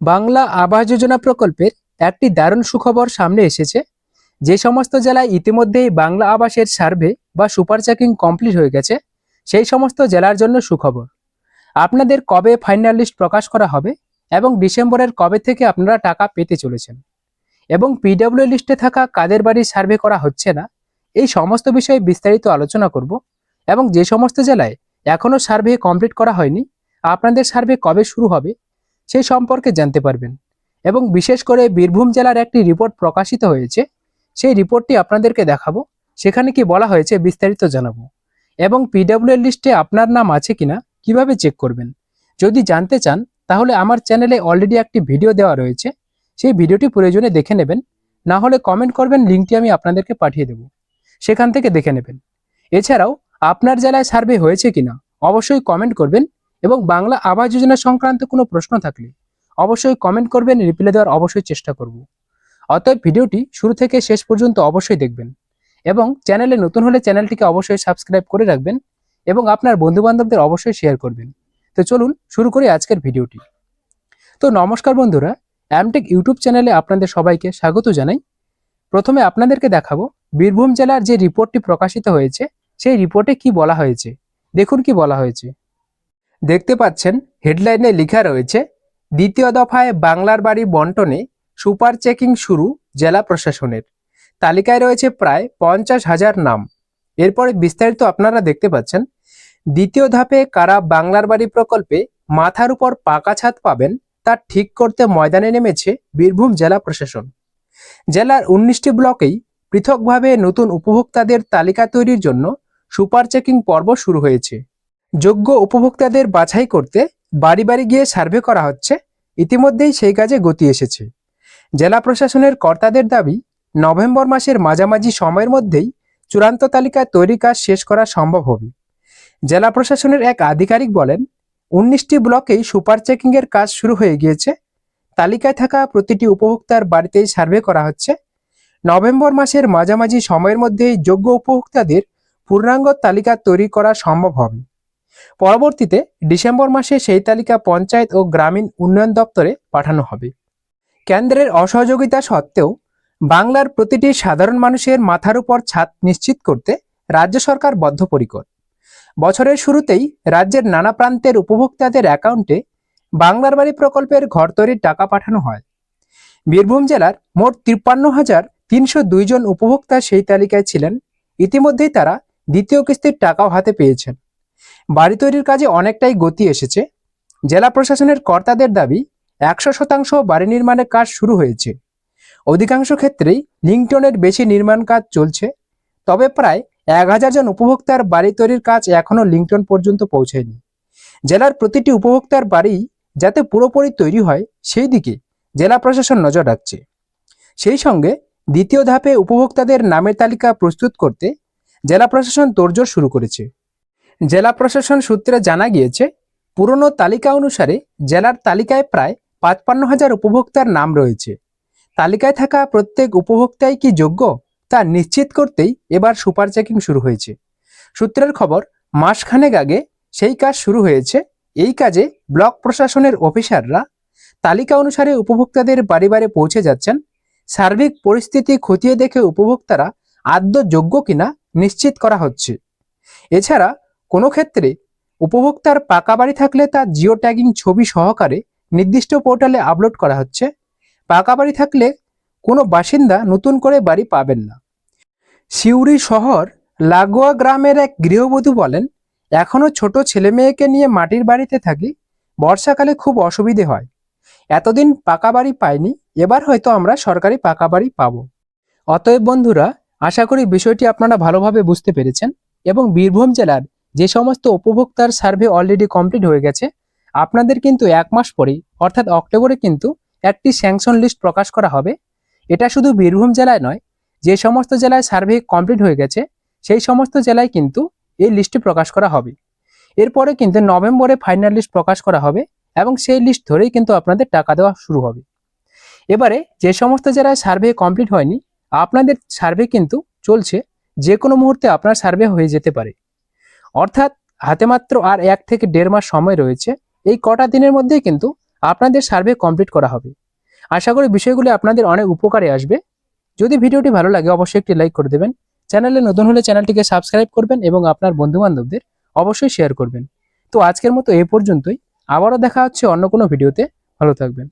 বাংলা আবাস যোজনা প্রকল্পের একটি দারুণ সুখবর সামনে এসেছে। যে সমস্ত জেলায় ইতিমধ্যেই বাংলা আবাসের সার্ভে বা সুপার চেকিং কমপ্লিট হয়ে গেছে, সেই সমস্ত জেলার জন্য সুখবর। আপনাদের কবে ফাইনাল লিস্ট প্রকাশ করা হবে এবং ডিসেম্বরের কবে থেকে আপনারা টাকা পেতে চলেছেন? এবং পিডব্লিউ লিস্টে থাকা কাদের বাড়ির সার্ভে করা হচ্ছে না, এই সমস্ত বিষয়ে বিস্তারিত আলোচনা করব এবং যে সমস্ত জেলায় এখনও সার্ভে কমপ্লিট করা হয়নি, আপনাদের সার্ভে কবে শুরু হবে সেই সম্পর্কে জানতে পারবেন। এবং বিশেষ করে বীরভূম জেলার একটি রিপোর্ট প্রকাশিত হয়েছে, সেই রিপোর্টটি আপনাদেরকে দেখাবো। সেখানে কি বলা হয়েছে বিস্তারিত জানাব। এবং পিডব্লিউ লিস্টে আপনার নাম আছে কিনা, কীভাবে চেক করবেন? যদি জানতে চান, তাহলে আমার চ্যানেলে অলরেডি একটি ভিডিও দেওয়া রয়েছে। সেই ভিডিওটি প্রয়োজনে দেখে নেবেন। না হলে কমেন্ট করবেন লিঙ্কটি আমি আপনাদেরকে পাঠিয়ে দেব। সেখান থেকে দেখে নেবেন। এছাড়াও, আপনার জেলায় সার্ভে হয়েছে কিনা, অবশ্যই কমেন্ট করবেন। এবং বাংলা আবাস যোজনা সংক্রান্ত কোনো প্রশ্ন থাকলে অবশ্যই কমেন্ট করবেন রিপ্লাই দেওয়ার অবশ্যই চেষ্টা করব। অতএব ভিডিওটি শুরু থেকে শেষ পর্যন্ত অবশ্যই দেখবেন এবং চ্যানেলে নতুন হলে চ্যানেলটিকে অবশ্যই সাবস্ক্রাইব করে রাখবেন এবং আপনার বন্ধুবান্ধবদের অবশ্যই শেয়ার করবেন। তো চলুন শুরু করি আজকের ভিডিওটি। তো নমস্কার বন্ধুরা অ্যামটেক ইউটিউব চ্যানেলে আপনাদের সবাইকে স্বাগত জানাই। প্রথমে আপনাদেরকে দেখাবো বীরভূম জেলার যে রিপোর্টটি প্রকাশিত হয়েছে, সেই রিপোর্টে কি বলা হয়েছে? দেখুন কি বলা হয়েছে। দেখতে পাচ্ছেন হেডলাইনে লেখা রয়েছে, দ্বিতীয় দফায় বাংলার বাড়ি বন্টনে সুপার চেকিং শুরু জেলা প্রশাসনের। তালিকায় রয়েছে প্রায় পঞ্চাশ হাজার নাম। এরপরে বিস্তারিত আপনারা দেখতে পাচ্ছেন, দ্বিতীয় ধাপে কারা বাংলার বাড়ি প্রকল্পে মাথার উপর পাকা ছাদ পাবেন তা ঠিক করতে ময়দানে নেমেছে বীরভূম জেলা প্রশাসন। জেলার উনিশটি ব্লকেই পৃথকভাবে নতুন উপভোক্তাদের তালিকা তৈরির জন্য সুপার চেকিং পর্ব শুরু হয়েছে। যোগ্য উপভোক্তাদের বাছাই করতে বাড়ি বাড়ি গিয়ে সার্ভে করা হচ্ছে। ইতিমধ্যেই সেই কাজে গতি এসেছে। জেলা প্রশাসনের কর্তাদের দাবি, নভেম্বর মাসের মাঝামাঝি সময়ের মধ্যেই চূড়ান্ত তালিকা তৈরি কাজ শেষ করা সম্ভব হবে। জেলা প্রশাসনের এক আধিকারিক বলেন, উনিশটি ব্লকেই সুপার চেকিং এর কাজ শুরু হয়ে গিয়েছে। তালিকায় থাকা প্রতিটি উপভোক্তার বাড়িতেই সার্ভে করা হচ্ছে। নভেম্বর মাসের মাঝামাঝি সময়ের মধ্যেই যোগ্য উপভোক্তাদের পূর্ণাঙ্গ তালিকা তৈরি করা সম্ভব হবে। পরবর্তীতে ডিসেম্বর মাসে সেই তালিকা পঞ্চায়েত ও গ্রামীণ উন্নয়ন দপ্তরে পাঠানো হবে। কেন্দ্রের অসহযোগিতা সত্ত্বেও বাংলার প্রতিটি সাধারণ মানুষের মাথার উপর ছাদ নিশ্চিত করতে রাজ্য সরকার বদ্ধপরিকর। বছরের শুরুতেই রাজ্যের নানা প্রান্তের উপভোক্তাদের অ্যাকাউন্টে বাংলার বাড়ি প্রকল্পের ঘর তৈরির টাকা পাঠানো হয়। বীরভূম জেলার মোট তিপ্পান্ন হাজার তিনশো জন উপভোক্তা সেই তালিকায় ছিলেন। ইতিমধ্যেই তারা দ্বিতীয় কিস্তির টাকাও হাতে পেয়েছেন। বাড়ি তৈরির কাজে অনেকটাই গতি এসেছে। জেলা প্রশাসনের কর্তাদের দাবি, একশো শতাংশ বাড়ি নির্মাণের কাজ শুরু হয়েছে। অধিকাংশ ক্ষেত্রেই লিঙ্কটনের বেশি নির্মাণ কাজ চলছে, তবে প্রায় এক হাজার জন উপভোক্তার বাড়ি তৈরির কাজ এখনও লিঙ্কটন পর্যন্ত পৌঁছায়নি জেলার প্রতিটি উপভোক্তার বাড়ি যাতে পুরোপুরি তৈরি হয়, সেই দিকে জেলা প্রশাসন নজর রাখছে। সেই সঙ্গে দ্বিতীয় ধাপে উপভোক্তাদের নামের তালিকা প্রস্তুত করতে জেলা প্রশাসন তোড়জোড় শুরু করেছে। জেলা প্রশাসন সূত্রে জানা গিয়েছে, পুরনো তালিকা অনুসারে জেলার তালিকায় প্রায় পাঁচপান্ন হাজার উপভোক্তার নাম রয়েছে। তালিকায় থাকা প্রত্যেক উপভোক্তাই কি যোগ্য তা নিশ্চিত করতেই এবার সুপার চেকিং শুরু হয়েছে। সূত্রের খবর, মাসখানেক আগে সেই কাজ শুরু হয়েছে। এই কাজে ব্লক প্রশাসনের অফিসাররা তালিকা অনুসারে উপভোক্তাদের বাড়ি বাড়ি পৌঁছে যাচ্ছেন। সার্বিক পরিস্থিতি খতিয়ে দেখে উপভোক্তারা আদ্য যোগ্য কিনা নিশ্চিত করা হচ্ছে। এছাড়া কোনো ক্ষেত্রে উপভোক্তার পাকা বাড়ি থাকলে তা জিও ট্যাগিং ছবি সহকারে নির্দিষ্ট পোর্টালে আপলোড করা হচ্ছে। পাকা বাড়ি থাকলে কোনো বাসিন্দা নতুন করে বাড়ি পাবেন না। সিউড়ি শহর লাগোয়া গ্রামের এক গৃহবধূ বলেন এখনও ছোট ছেলে মেয়েকে নিয়ে মাটির বাড়িতে থাকি, বর্ষাকালে খুব অসুবিধে হয়। এতদিন পাকা বাড়ি পাইনি, এবার হয়তো আমরা সরকারি পাকা বাড়ি পাবো। অতএব বন্ধুরা, আশা করি বিষয়টি আপনারা ভালোভাবে বুঝতে পেরেছেন এবং বীরভূম জেলার যে সমস্ত উপভোক্তার সার্ভে অলরেডি কমপ্লিট হয়ে গেছে, আপনাদের কিন্তু এক মাস পরেই, অর্থাৎ অক্টোবরে কিন্তু একটি স্যাংশন লিস্ট প্রকাশ করা হবে। এটা শুধু বীরভূম জেলায় নয়, যে সমস্ত জেলায় সার্ভে কমপ্লিট হয়ে গেছে, সেই সমস্ত জেলায় কিন্তু এই লিস্টটি প্রকাশ করা হবে। এরপরে কিন্তু নভেম্বরে ফাইনাল লিস্ট প্রকাশ করা হবে এবং সেই লিস্ট ধরেই কিন্তু আপনাদের টাকা দেওয়া শুরু হবে। এবারে যে সমস্ত জেলায় সার্ভে কমপ্লিট হয়নি, আপনাদের সার্ভে কিন্তু চলছে, যে কোনো মুহূর্তে আপনার সার্ভে হয়ে যেতে পারে। অর্থাৎ হাতে মাত্র আর এক থেকে দেড় মাস সময় রয়েছে, এই কটা দিনের মধ্যেই কিন্তু আপনাদের সার্ভে কমপ্লিট করা হবে। আশা করি বিষয়গুলি আপনাদের অনেক উপকারে আসবে। যদি ভিডিওটি ভালো লাগে, অবশ্যই একটি লাইক করে দেবেন। চ্যানেলে নতুন হলে চ্যানেলটিকে সাবস্ক্রাইব করবেন এবং আপনার বন্ধুবান্ধবদের অবশ্যই শেয়ার করবেন। তো আজকের মতো এ পর্যন্তই। আবারও দেখা হচ্ছে অন্য কোনো ভিডিওতে। ভালো থাকবেন।